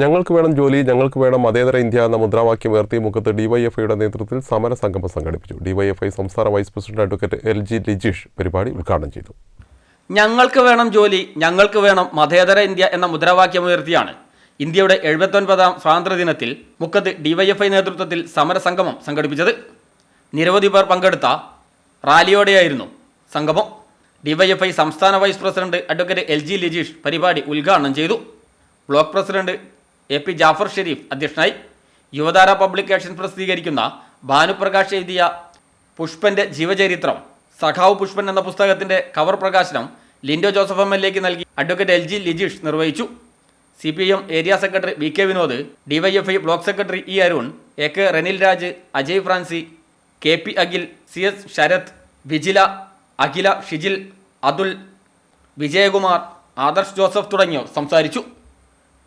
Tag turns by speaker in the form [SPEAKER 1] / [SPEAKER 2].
[SPEAKER 1] ഞങ്ങൾക്ക് വേണം ജോലി ഞങ്ങൾക്ക് വേണം മതേതര ഇന്ത്യ എന്ന മുദ്രാവാക്യം ഉയർത്തി മുഖത്ത് ഡിവൈഎഫ്ഐയുടെ നേതൃത്വത്തിൽ സമര സംഗമം സംഘടിപ്പിച്ചു. ഡിവൈഎഫ്ഐ സംസ്ഥാന vice president advocate L G Lijeesh പരിപാടി ഉദ്ഘാടനം ചെയ്തു.
[SPEAKER 2] ഞങ്ങൾക്ക് വേണം ജോലി ഞങ്ങൾക്ക് വേണം മതേതര ഇന്ത്യ എന്ന മുദ്രാവാക്യം ഉയർത്തിയാണ്. ഇന്ത്യയുടെ എഴുപത്തൊൻപതാം സ്വാതന്ത്ര്യദിനത്തിൽ മുക്കത്ത് ഡിവൈഎഫ്ഐ നേതൃത്വത്തിൽ സമരസംഗമം സംഘടിപ്പിച്ചത് നിരവധി പേർ പങ്കെടുത്ത റാലിയോടെയായിരുന്നു സംഗമം. ഡിവൈഎഫ്ഐ സംസ്ഥാന vice president advocate L G Lijeesh പരിപാടി ഉദ്ഘാടനം ചെയ്തു. Block president A P Jafar Sharif അധ്യക്ഷനായി യുവതാര പബ്ലിക്കേഷൻ പ്രസിദ്ധീകരിക്കുന്ന ഭാനുപ്രകാശ് എഴുതിയ പുഷ്പന്റെ ജീവചരിത്രം സഖാവ് പുഷ്പൻ എന്ന പുസ്തകത്തിന്റെ കവർ പ്രകാശനം ലിൻഡോ ജോസഫ് എം എൽ എക്ക് നൽകി. അഡ്വക്കേറ്റ് എൽ ജി ലിജീഷ് നിർവഹിച്ചു. C P M area secretary V K Vinod DYFI block secretary E Arun A K Renil Raj Ajay Francy K P Akhil C S Sarath Vijila Akhila Shijil Athul Vijayakumar Adarsh Joseph തുടങ്ങിയവർ സംസാരിച്ചു.